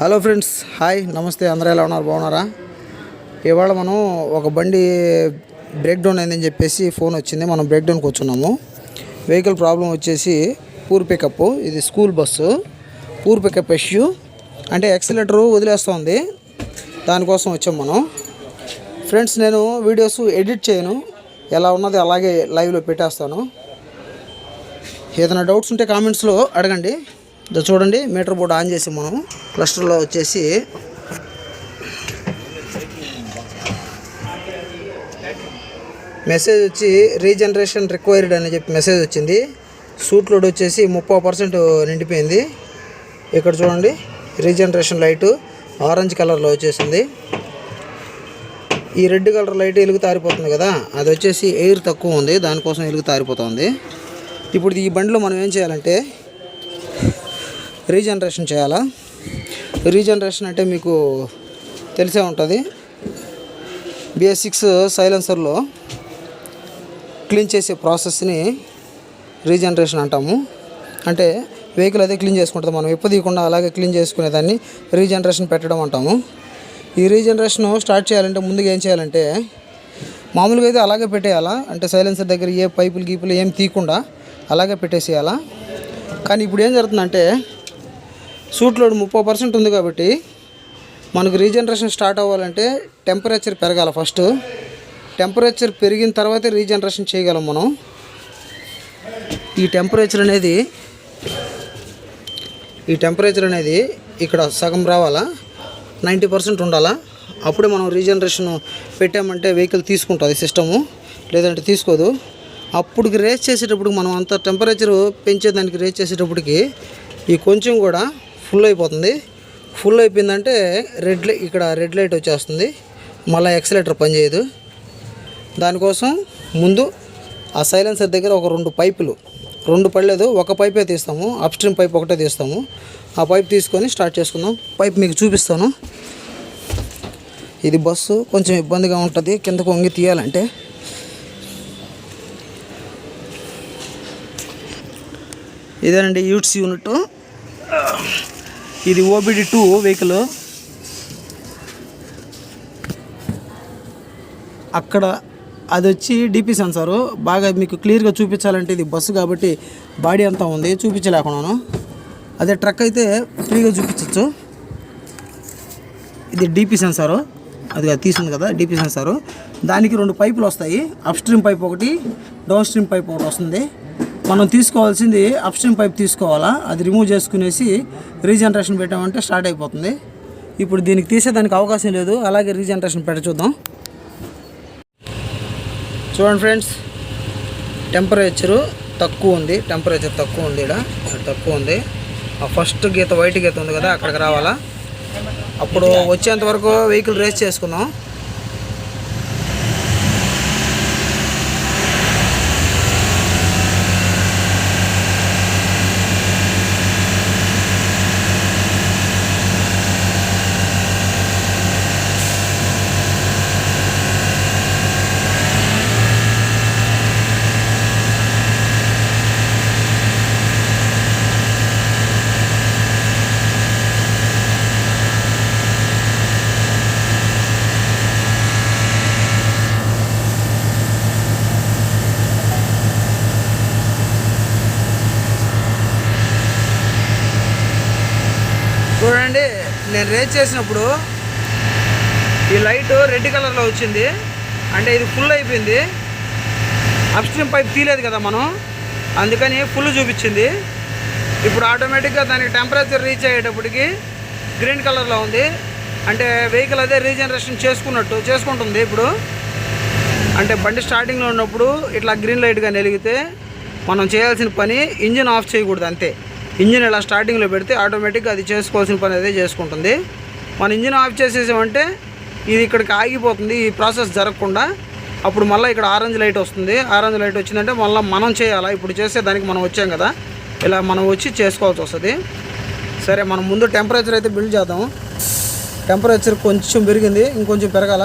Hello friends hi నమస్తే అందరూ ఎలా ఉన్నారు? బాగున్నారా? ఇవాళ మనం ఒక బండి బ్రేక్ డౌన్ అయిందని చెప్పేసి ఫోన్ వచ్చింది. మనం బ్రేక్ డౌన్కి వచ్చున్నాము. వెహికల్ ప్రాబ్లం వచ్చేసి పూర్ పికప్ ఇది school bus. Poor pickup issue అంటే ఎక్సలేటర్ వదిలేస్తుంది. దానికోసం వచ్చాం మనం. ఫ్రెండ్స్ నేను వీడియోస్ ఎడిట్ చేయను. ఎలా ఉన్నది అలాగే లైవ్లో పెట్టేస్తాను. ఏదైనా డౌట్స్ ఉంటే కామెంట్స్లో అడగండి. ఇది చూడండి మీటర్ బోర్డు ఆన్ చేసి మనం క్లస్టర్లో వచ్చేసి మెసేజ్ వచ్చి రీజనరేషన్ రిక్వైర్డ్ అని చెప్పి మెసేజ్ వచ్చింది. సూట్ లోడ్ వచ్చేసి ముప్పై పర్సెంట్ నిండిపోయింది. ఇక్కడ చూడండి రీజనరేషన్ లైటు ఆరెంజ్ కలర్లో వచ్చేసింది. ఈ రెడ్ కలర్ లైట్ వెలుగు తారిపోతుంది కదా అది వచ్చేసి ఎయిర్ తక్కువ ఉంది దానికోసం వెలుగు తారిపోతుంది ఇప్పుడు ఈ బండిలో మనం ఏం చేయాలంటే రీజనరేషన్ చేయాలా? రీజనరేషన్ అంటే మీకు తెలిసే ఉంటుంది. బిఎస్ సిక్స్ సైలెన్సర్లో క్లీన్ చేసే ప్రాసెస్ని రీజనరేషన్ అంటాము. అంటే వెహికల్ అదే క్లీన్ చేసుకుంటుంది. మనం ఎప్పుడు తీయకుండా అలాగే క్లీన్ చేసుకునేదాన్ని రీజనరేషన్ పెట్టడం అంటాము. ఈ రీజనరేషన్ స్టార్ట్ చేయాలంటే ముందుగా ఏం చేయాలంటే మామూలుగా అయితే అలాగే పెట్టేయాలా? అంటే సైలెన్సర్ దగ్గర ఏ పైపులు గీపులు ఏం తీయకుండా అలాగే పెట్టేసేయాలా? కానీ ఇప్పుడు ఏం జరుగుతుందంటే సూట్ లోడ్ ముప్పై పర్సెంట్ ఉంది కాబట్టి మనకు రీజనరేషన్ స్టార్ట్ అవ్వాలంటే టెంపరేచర్ పెరగాలి ఫస్ట్. టెంపరేచర్ పెరిగిన తర్వాతే రీజనరేషన్ చేయగలం మనం. ఈ టెంపరేచర్ అనేది ఈ టెంపరేచర్ అనేది ఇక్కడ సగం రావాలా? నైంటీ పర్సెంట్ ఉండాలా? అప్పుడే మనం రీజనరేషన్ పెట్టామంటే వెహికల్ తీసుకుంటుంది సిస్టము. లేదంటే తీసుకోదు. అప్పటికి రేస్ చేసేటప్పుడు మనం అంత టెంపరేచర్ పెంచేదానికి రేస్ చేసేటప్పటికి ఈ కొంచెం కూడా ఫుల్ అయిపోతుంది. ఫుల్ అయిపోయిందంటే రెడ్ లైట్ ఇక్కడ రెడ్ లైట్ వచ్చేస్తుంది. మళ్ళీ ఎక్సలేటర్ పనిచేయదు దానికోసం ముందు ఆ సైలెన్సర్ దగ్గర ఒక రెండు పైపులు. రెండు పడలేదు ఒక పైపే తీస్తాము. అప్స్ట్రీమ్ పైప్ ఒకటే తీస్తాము. ఆ పైప్ తీసుకొని స్టార్ట్ చేసుకుందాం. పైప్ మీకు చూపిస్తాను. ఇది బస్సు కొంచెం ఇబ్బందిగా ఉంటుంది. కిందకు వంగి తీయాలంటే. ఇదేనండి యూట్స్ యూనిట్ ఇది ఓబిడి టూ వెహికల్. అక్కడ అది వచ్చి డిపి సెన్సారు. బాగా మీకు క్లియర్గా చూపించాలంటే ఇది బస్సు కాబట్టి బాడీ అంతా ఉంది చూపించలేకున్నాను. అదే ట్రక్ అయితే ఫ్రీగా చూపించవచ్చు ఇది డిపి సెన్సారు. అది అది తీసింది కదా డిపి సెన్సారు. దానికి రెండు పైపులు వస్తాయి. అప్ స్ట్రీమ్ పైప్ ఒకటి డౌన్ స్ట్రీమ్ పైప్ ఒకటి వస్తుంది. మనం తీసుకోవాల్సింది అప్స్ట్రీమ్ పైప్ తీసుకోవాలా? అది రిమూవ్ చేసుకునేసి రీజనరేషన్ పెట్టామంటే స్టార్ట్ అయిపోతుంది. ఇప్పుడు దీనికి తీసేదానికి అవకాశం లేదు. అలాగే రీజనరేషన్ పెట్ట చూద్దాం. చూడండి ఫ్రెండ్స్ టెంపరేచరు తక్కువ ఉంది. టెంపరేచర్ తక్కువ ఉంది ఇక్కడ తక్కువ ఉంది. ఆ ఫస్ట్ గీత వైట్ గీత ఉంది కదా అక్కడికి రావాలా? అప్పుడు వచ్చేంత వరకు వెహికల్ రేస్ చేసుకున్నాం చూడండి నేను రేజ్ చేసినప్పుడు ఈ లైట్ రెడ్ కలర్లో వచ్చింది. అంటే ఇది ఫుల్ అయిపోయింది. అప్స్ట్రీమ్ పైప్ తీయలేదు కదా మనం. అందుకని ఫుల్ చూపించింది. ఇప్పుడు ఆటోమేటిక్గా దానికి టెంపరేచర్ రీచ్ అయ్యేటప్పటికి గ్రీన్ కలర్లో ఉంది. అంటే వెహికల్ అదే రీజనరేషన్ చేసుకున్నట్టు చేసుకుంటుంది ఇప్పుడు. అంటే బండి స్టార్టింగ్లో ఉన్నప్పుడు ఇట్లా గ్రీన్ లైట్గా వెలిగితే మనం చేయాల్సిన పని ఇంజిన్ ఆఫ్ చేయకూడదు అంతే. ఇంజిన్ ఇలా స్టార్టింగ్లో పెడితే ఆటోమేటిక్గా అది చేసుకోవాల్సిన పని అదే చేసుకుంటుంది. మన ఇంజిన్ ఆఫ్ చేసేసామంటే ఇది ఇక్కడికి ఆగిపోతుంది ఈ ప్రాసెస్ జరగకుండా అప్పుడు మళ్ళీ ఇక్కడ ఆరెంజ్ లైట్ వస్తుంది. ఆరెంజ్ లైట్ వచ్చిందంటే మళ్ళీ మనం చేయాలా? ఇప్పుడు చేసే దానికి మనం వచ్చాం కదా. ఇలా మనం వచ్చి చేసుకోవాల్సి వస్తుంది. సరే మనం ముందు టెంపరేచర్ అయితే బిల్డ్ చేద్దాం. టెంపరేచర్ కొంచెం పెరిగింది ఇంకొంచెం పెరగాల?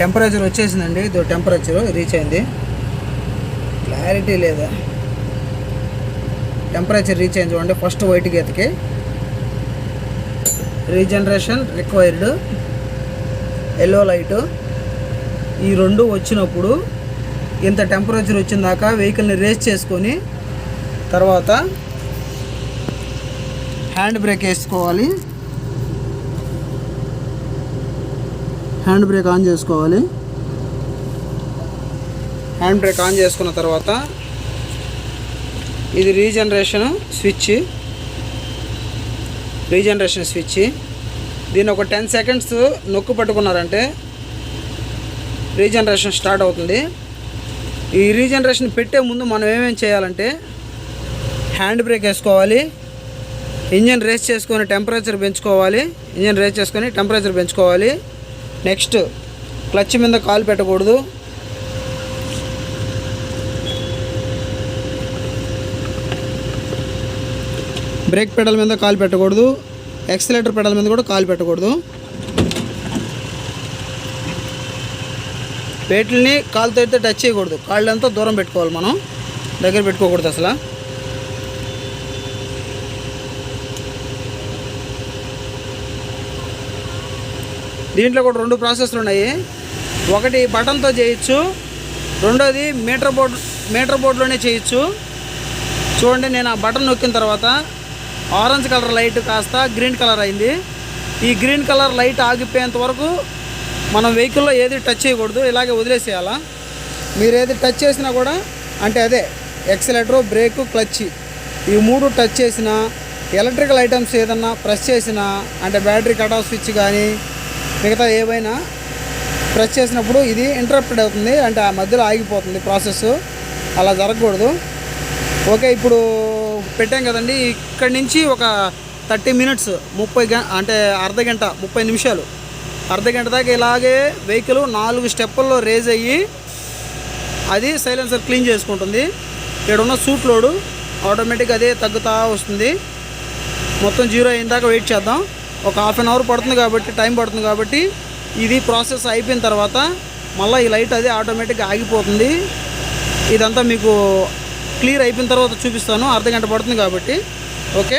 టెంపరేచర్ వచ్చేసిందండి. ఇది టెంపరేచర్ రీచ్ అయింది. క్లారిటీ లేదా? టెంపరేచర్ రీచ్ అయింది చూడండి ఫస్ట్ వైట్ గీతకి రీజనరేషన్ రిక్వైర్డ్. Yellow light. ఈ రెండు వచ్చినప్పుడు ఇంత టెంపరేచర్ వచ్చిన దాకా వెహికల్ని రేస్ చేసుకొని తర్వాత హ్యాండ్ బ్రేక్ వేసుకోవాలి. హ్యాండ్ బ్రేక్ ఆన్ చేసుకోవాలి. హ్యాండ్ బ్రేక్ ఆన్ చేసుకున్న తర్వాత ఇది రీజనరేషన్ స్విచ్ రీజనరేషన్ స్విచ్ దీన్ని ఒక టెన్ సెకండ్స్ నొక్కు పట్టుకున్నారంటే రీజనరేషన్ స్టార్ట్ అవుతుంది. ఈ రీజనరేషన్ పెట్టే ముందు మనం ఏమేమి చేయాలంటే హ్యాండ్ బ్రేక్ వేసుకోవాలి. ఇంజన్ రేస్ చేసుకొని టెంపరేచర్ పెంచుకోవాలి. ఇంజన్ రేస్ చేసుకొని టెంపరేచర్ పెంచుకోవాలి. నెక్స్ట్ క్లచ్ మీద కాలు పెట్టకూడదు. బ్రేక్ పెడల్ మీద కాలు పెట్టకూడదు. ఎక్సలేటర్ పెడల్ మీద కూడా కాలు పెట్టకూడదు. వేటిని కాలుతో అయితే టచ్ చేయకూడదు. కాళ్ళంతా దూరం పెట్టుకోవాలి మనం. దగ్గర పెట్టుకోకూడదు అసలు. దీంట్లో కూడా రెండు ప్రాసెస్లు ఉన్నాయి. ఒకటి బటన్తో చేయొచ్చు. రెండోది మీటర్ బోర్డ్ మీటర్ బోర్డులోనే చేయొచ్చు. చూడండి నేను ఆ బటన్ నొక్కిన తర్వాత ఆరెంజ్ కలర్ లైట్ కాస్త గ్రీన్ కలర్ అయింది. ఈ గ్రీన్ కలర్ లైట్ ఆగిపోయేంత వరకు మనం వెహికల్లో ఏది టచ్ చేయకూడదు ఇలాగే వదిలేసేయాలా. మీరు ఏది టచ్ చేసినా కూడా అంటే అదే ఎక్సలేటరు బ్రేకు క్లచ్ ఈ మూడు టచ్ చేసినా ఎలక్ట్రికల్ ఐటమ్స్ ఏదన్నా ప్రెస్ చేసినా అంటే బ్యాటరీ కట్ ఆఫ్ స్విచ్ కానీ మిగతా ఏవైనా ప్రెస్ చేసినప్పుడు ఇది ఇంటరప్టెడ్ అవుతుంది అంటే ఆ మధ్యలో ఆగిపోతుంది ప్రాసెస్ అలా జరగకూడదు. ఓకే ఇప్పుడు పెట్టాం కదండి. ఇక్కడి నుంచి ఒక థర్టీ మినిట్స్ ముప్పై గ అంటే అర్ధ గంట ముప్పై నిమిషాలు. అర్ధ గంట దాకా ఇలాగే వెహికల్ నాలుగు స్టెప్పుల్లో రేజ్ అయ్యి అది సైలెన్సర్ క్లీన్ చేసుకుంటుంది. ఇక్కడ ఉన్న సూట్ లోడు ఆటోమేటిక్ అదే తగ్గుతూ వస్తుంది. మొత్తం జీరో అయిన దాకా వెయిట్ చేద్దాం. ఒక హాఫ్ అన్ అవర్ పడుతుంది కాబట్టి టైం పడుతుంది కాబట్టి ఇది ప్రాసెస్ అయిపోయిన తర్వాత మళ్ళీ ఈ లైట్ అది ఆటోమేటిక్గా ఆగిపోతుంది. ఇదంతా మీకు క్లియర్ అయిపోయిన తర్వాత చూపిస్తాను. అర్ధ గంట పడుతుంది కాబట్టి. ఓకే?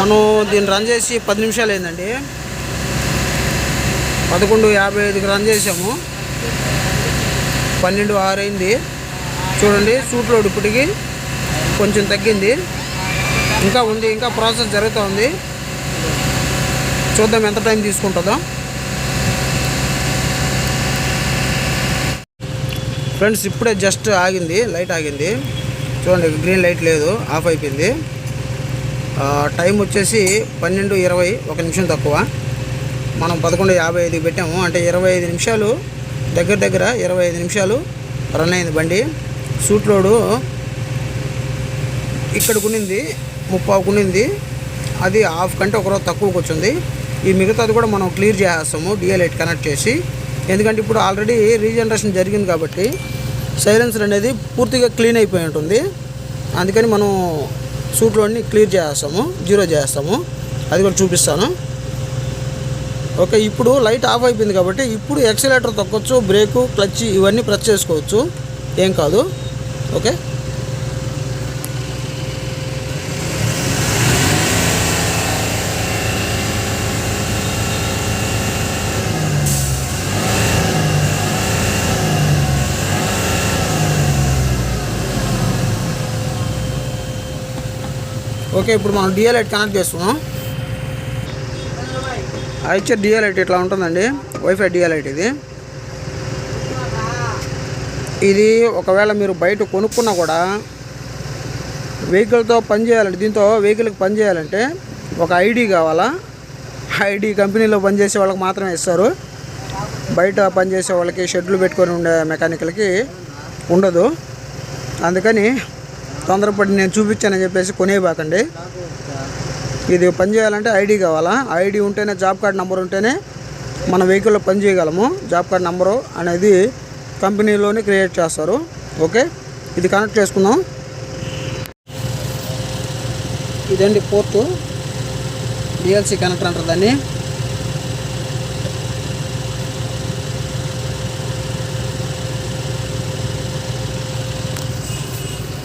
మనం దీన్ని రన్ చేసి పది నిమిషాలు అయిందండి. పదకొండు యాభై ఐదుకి రన్ చేసాము. పన్నెండు ఆరు అయింది. చూడండి సూట్ లోడ్ ఇప్పటికి కొంచెం తగ్గింది. ఇంకా ఉంది ఇంకా ప్రాసెస్ జరుగుతూ ఉంది చూద్దాం ఎంత టైం తీసుకుంటుందో. ఫ్రెండ్స్ ఇప్పుడే జస్ట్ ఆగింది లైట్ ఆగింది. చూడండి గ్రీన్ లైట్ లేదు ఆఫ్ అయిపోయింది. టైం వచ్చేసి పన్నెండు ఇరవై ఒక నిమిషం తక్కువ. మనం పదకొండు యాభై ఐదుకి పెట్టాము అంటే ఇరవై ఐదు నిమిషాలు దగ్గర దగ్గర ఇరవై ఐదు నిమిషాలు రన్ అయింది బండి. సూట్ లోడు ఇక్కడ కొనింది ముప్పావు కొనింది అది హాఫ్ కంటే ఒక రోజు తక్కువకి వచ్చింది. ఈ మిగతాది కూడా మనం క్లియర్ చేసేస్తాము డిఎల్ఐట్ కనెక్ట్ చేసి. ఎందుకంటే ఇప్పుడు ఆల్రెడీ రీజనరేషన్ జరిగింది కాబట్టి సైలెన్సర్ అనేది పూర్తిగా క్లీన్ అయిపోయి ఉంటుంది. అందుకని మనం సూట్లోని క్లియర్ చేస్తాము జీరో చేస్తాము అది కూడా చూపిస్తాను. ఓకే ఇప్పుడు లైట్ ఆఫ్ అయిపోయింది కాబట్టి ఇప్పుడు ఎక్సలేటర్ తొక్కొచ్చు బ్రేకు క్లచ్ ఇవన్నీ ప్రెస్ చేసుకోవచ్చు. ఏం కాదు. ఓకే. ఓకే ఇప్పుడు మనం డిఎల్ఐట్ కనెక్ట్ చేస్తున్నాం. ఐచర్ డిఎల్ఐట్ ఇట్లా ఉంటుందండి? వైఫై డిఎల్ఐట్ ఇది. ఇది ఒకవేళ మీరు బయట కొనుక్కున్నా కూడా వెహికల్తో పనిచేయాలంటే దీంతో వెహికల్కి పని చేయాలంటే ఒక ఐడి కావాలా? ఐడి కంపెనీలో పనిచేసే వాళ్ళకి మాత్రమే ఇస్తారు. బయట పనిచేసే వాళ్ళకి షెడ్లు పెట్టుకొని ఉండే మెకానికల్కి ఉండదు. అందుకని తొందరపడి నేను చూపించానని చెప్పేసి కొనేయబాకండి. ఇది పని చేయాలంటే ఐడి కావాలా? ఐడి ఉంటేనే జాబ్ కార్డ్ నెంబర్ ఉంటేనే మన వెహికల్లో పని చేయగలము. జాబ్ కార్డ్ నెంబరు అనేది కంపెనీలోనే క్రియేట్ చేస్తారు. ఓకే? ఇది కనెక్ట్ చేసుకుందాం. ఇదండి పోర్టు. డిఎల్సి కనెక్టర్ అంటారు దాన్ని.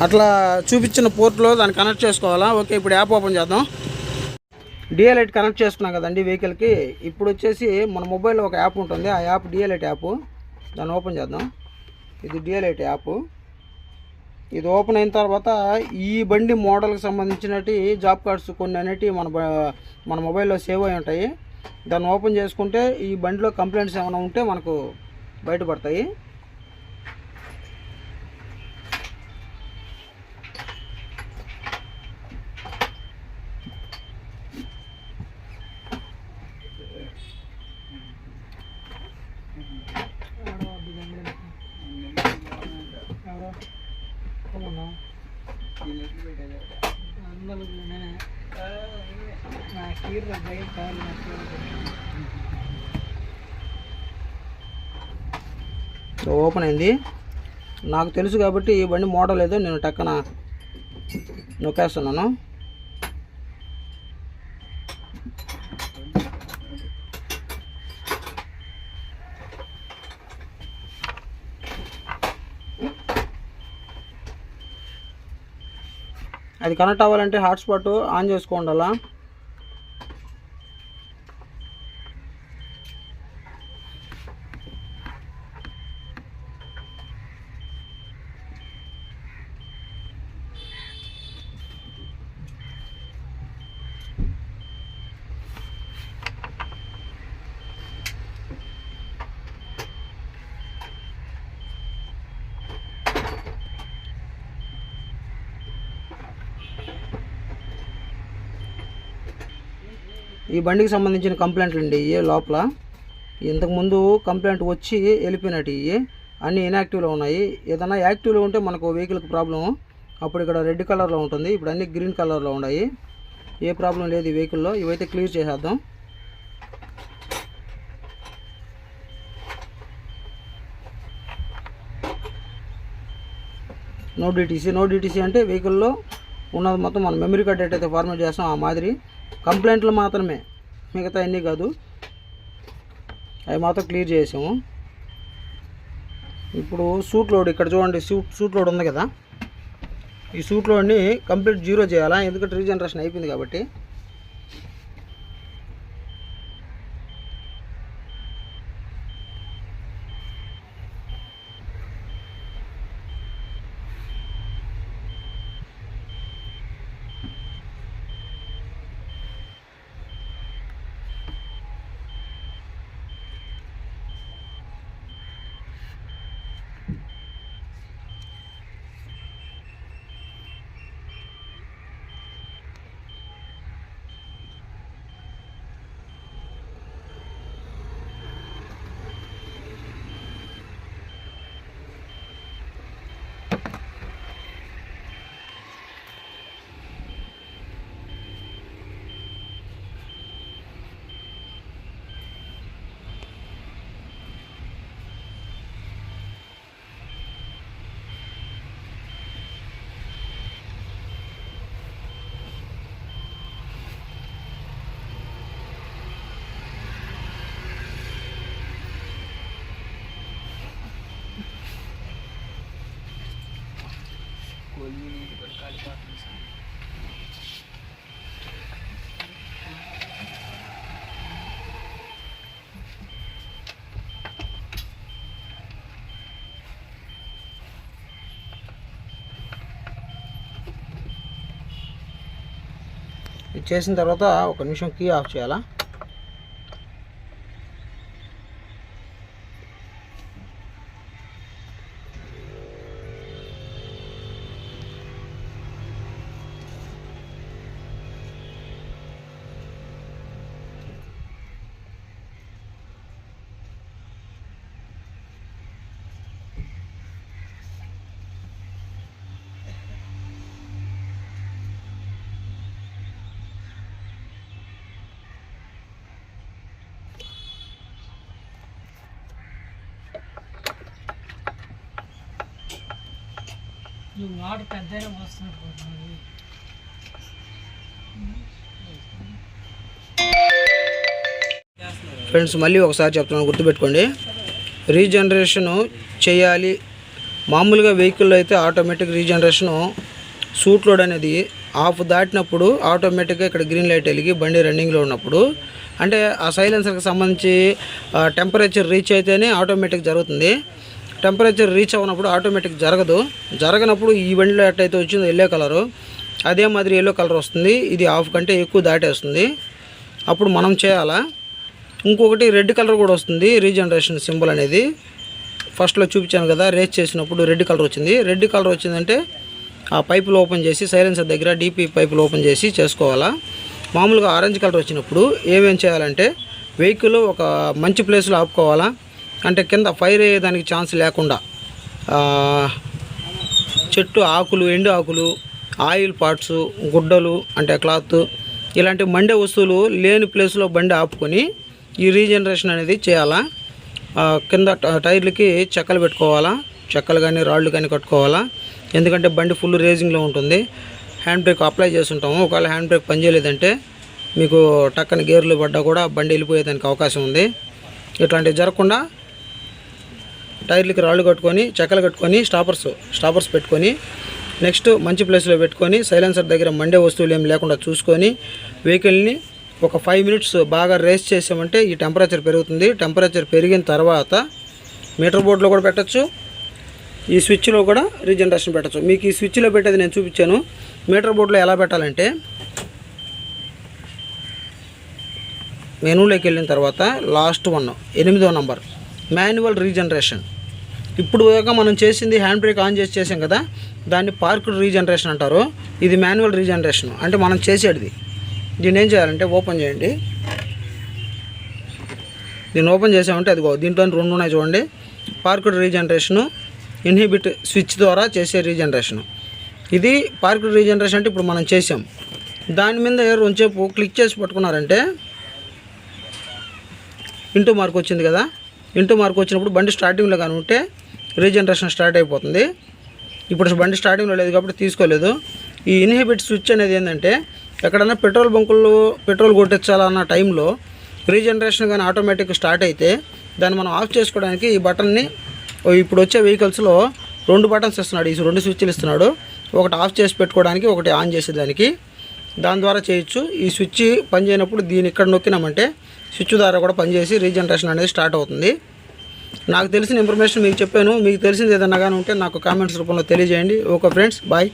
అట్లా చూపించిన పోర్ట్లో దాన్ని కనెక్ట్ చేసుకోవాలా? ఓకే ఇప్పుడు యాప్ ఓపెన్ చేద్దాం. డిఎల్ఐట్ కనెక్ట్ చేసుకున్నాం కదండి వెహికల్కి. ఇప్పుడు వచ్చేసి మన మొబైల్లో ఒక యాప్ ఉంటుంది. ఆ యాప్ డిఎల్ఐట్ యాప్. దాన్ని ఓపెన్ చేద్దాం. ఇది డిఎల్ఐట్ యాప్. ఇది ఓపెన్ అయిన తర్వాత ఈ బండి మోడల్కి సంబంధించినటి జాబ్ కార్డ్స్ కొన్ని అనేటివి మన మన మొబైల్లో సేవ్ అయి ఉంటాయి. దాన్ని ఓపెన్ చేసుకుంటే ఈ బండిలో కంప్లైంట్స్ ఏమైనా ఉంటే మనకు బయటపడతాయి. సో ఓపెన్ అయింది. నాకు తెలుసు కాబట్టి ఈ బండి మోడల్ ఏదో నేను టక్కన నొక్కేస్తున్నాను. అది కనెక్ట్ అవ్వాలంటే హాట్స్పాట్ ఆన్ చేసుకోండి ఈ బండికి సంబంధించిన కంప్లైంట్లు అండి ఇవే లోపల. ఇంతకుముందు కంప్లైంట్ వచ్చి వెళ్ళిపోయినట్టు ఇవి అన్నీ ఇన్యాక్టివ్లో ఉన్నాయి. ఏదైనా యాక్టివ్లో ఉంటే మనకు వెహికల్కి ప్రాబ్లం అప్పుడు ఇక్కడ రెడ్ కలర్లో ఉంటుంది. ఇప్పుడు అన్ని గ్రీన్ కలర్లో ఉన్నాయి. ఏ ప్రాబ్లం లేదు ఈ వెహికల్లో ఇవైతే క్లియర్ చేసేద్దాం. నో డీటీసీ నో డీటీసీ అంటే వెహికల్లో ఉన్నది మొత్తం మనం మెమరీ కార్డ్ ఎట్టయితే ఫార్మేట్ చేస్తాం ఆ మాదిరి. కంప్లైంట్లు మాత్రమే. మిగతా అన్నీ కాదు. అవి మాత్రం క్లియర్ చేసాము ఇప్పుడు సూట్ లోడ్ ఇక్కడ చూడండి సూట్ సూట్ లోడ్ ఉంది కదా. ఈ సూట్ లోడ్ని కంప్లీట్ జీరో చేయాలా? ఎందుకంటే రీజనరేషన్ అయిపోయింది కాబట్టి. ఇది చేసిన తర్వాత ఒక నిమిషం కీ ఆఫ్ చేయాలా? నువ్వు వాటర్ పెద్దగా వస్తున్నట్టు ఫ్రెండ్స్ మళ్ళీ ఒకసారి చెప్తున్నాను గుర్తుపెట్టుకోండి. రీజనరేషన్ చేయాలి. మామూలుగా వెహికల్లో అయితే ఆటోమేటిక్ రీజనరేషను సూట్ లోడ్ అనేది ఆఫ్ దాటినప్పుడు ఆటోమేటిక్గా ఇక్కడ గ్రీన్ లైట్ వెలిగి బండి రన్నింగ్లో ఉన్నప్పుడు అంటే ఆ సైలెన్సర్కి సంబంధించి టెంపరేచర్ రీచ్ అయితేనే ఆటోమేటిక్ జరుగుతుంది. టెంపరేచర్ రీచ్ అవ్వనప్పుడు ఆటోమేటిక్ జరగదు. జరగనప్పుడు ఈ బండిలో ఎట్టయితే వచ్చిందో ఎల్లో కలరు అదే మాదిరి ఎల్లో కలర్ వస్తుంది. ఇది ఆఫ్ కంటే ఎక్కువ దాటేస్తుంది. అప్పుడు మనం చేయాలా? ఇంకొకటి రెడ్ కలర్ కూడా వస్తుంది రీజనరేషన్ సింబల్ అనేది. ఫస్ట్లో చూపించాను కదా రేస్ చేసినప్పుడు రెడ్ కలర్ వచ్చింది. రెడ్ కలర్ వచ్చిందంటే ఆ పైపులు ఓపెన్ చేసి సైలెన్సర్ దగ్గర డీపీ పైపులు ఓపెన్ చేసి చేసుకోవాలా? మామూలుగా ఆరెంజ్ కలర్ వచ్చినప్పుడు ఏమేం చేయాలంటే వెహికల్ ఒక మంచి ప్లేస్లో ఆపుకోవాలా? అంటే కింద ఫైర్ అయ్యేదానికి ఛాన్స్ లేకుండా చెట్టు ఆకులు ఎండు ఆకులు ఆయిల్ పార్ట్స్ గుడ్డలు అంటే క్లాత్ ఇలాంటి మండే వస్తువులు లేని ప్లేస్లో బండి ఆపుకొని ఈ రీజనరేషన్ అనేది చేయాలా? కింద ట- టైర్లకి చెక్కలు పెట్టుకోవాలా? చెక్కలు కానీ రాళ్ళు కానీ కట్టుకోవాలా? ఎందుకంటే బండి ఫుల్ రేజింగ్లో ఉంటుంది. హ్యాండ్ బ్రేక్ అప్లై చేస్తుంటాము. ఒకవేళ హ్యాండ్ బ్రేక్ పనిచేయలేదంటే మీకు టక్కన గేర్లు పడ్డా కూడా బండి వెళ్ళిపోయేదానికి అవకాశం ఉంది. ఇట్లాంటివి జరగకుండా టైర్లకి రాళ్ళు కట్టుకొని చెక్కలు కట్టుకొని స్టాపర్స్ స్టాపర్స్ పెట్టుకొని నెక్స్ట్ మంచి ప్లేస్లో పెట్టుకొని సైలెన్సర్ దగ్గర మండే వస్తువులు ఏం లేకుండా చూసుకొని వెహికల్ని ఒక ఫైవ్ మినిట్స్ బాగా రేస్ చేసామంటే ఈ టెంపరేచర్ పెరుగుతుంది. టెంపరేచర్ పెరిగిన తర్వాత మీటర్ బోర్డులో కూడా పెట్టచ్చు ఈ స్విచ్లో కూడా రీజనరేషన్ పెట్టచ్చు. మీకు ఈ స్విచ్లో పెట్టేది నేను చూపించాను. మీటర్ బోర్డులో ఎలా పెట్టాలంటే మెనూలోకి వెళ్ళిన తర్వాత లాస్ట్ వన్ ఎనిమిదో నంబర్ మాన్యువల్ రీజనరేషన్. ఇప్పుడు దాకా మనం చేసింది హ్యాండ్ బ్రేక్ ఆన్ చేసి చేసాం కదా దాన్ని పార్క్డ్ రీజనరేషన్ అంటారు. ఇది మాన్యువల్ రీజనరేషన్ అంటే మనం చేసేది దీన్ని ఏం చేయాలంటే ఓపెన్ చేయండి. దీన్ని ఓపెన్ చేసామంటే అదిగో దీంట్లో రెండు ఉన్నాయి చూడండి. పార్క్డ్ రీజనరేషను ఇన్హిబిట్ స్విచ్ ద్వారా చేసే రీజనరేషన్. ఇది పార్క్డ్ రీజనరేషన్ అంటే ఇప్పుడు మనం చేసాం. దాని మీద రొంచేపు క్లిక్ చేసి పట్టుకున్నారంటే ఇంటూ మార్క్ వచ్చింది కదా. ఇంటూ మార్క్ వచ్చినప్పుడు బండి స్టార్టింగ్లో కానీ ఉంటే రీజనరేషన్ స్టార్ట్ అయిపోతుంది. ఇప్పుడు బండి స్టార్టింగ్లో లేదు కాబట్టి తీసుకోలేదు. ఈ ఇన్హిబిట్ స్విచ్ అనేది ఏంటంటే ఎక్కడైనా పెట్రోల్ బంకుల్లో పెట్రోల్ కొట్టించాలన్న టైంలో రీజనరేషన్ కానీ ఆటోమేటిక్ స్టార్ట్ అయితే దాన్ని మనం ఆఫ్ చేసుకోవడానికి ఈ బటన్ని ఇప్పుడు వచ్చే వెహికల్స్లో రెండు బటన్స్ ఇస్తున్నాడు. ఈ రెండు స్విచ్లు ఇస్తున్నాడు. ఒకటి ఆఫ్ చేసి పెట్టుకోవడానికి ఒకటి ఆన్ చేసేదానికి దాని ద్వారా చేయొచ్చు. ఈ స్విచ్ పనిచేయనప్పుడు దీన్ని ఇక్కడ నొక్కినామంటే స్విచ్ ద్వారా కూడా పనిచేసి రీజనరేషన్ అనేది స్టార్ట్ అవుతుంది. నాకు తెలిసిన ఇన్ఫర్మేషన్ మీకు చెప్పాను మీకు తెలిసింది ఏదన్నా కానీ ఉంటే నాకు కామెంట్స్ రూపంలో తెలియజేయండి. Okay friends bye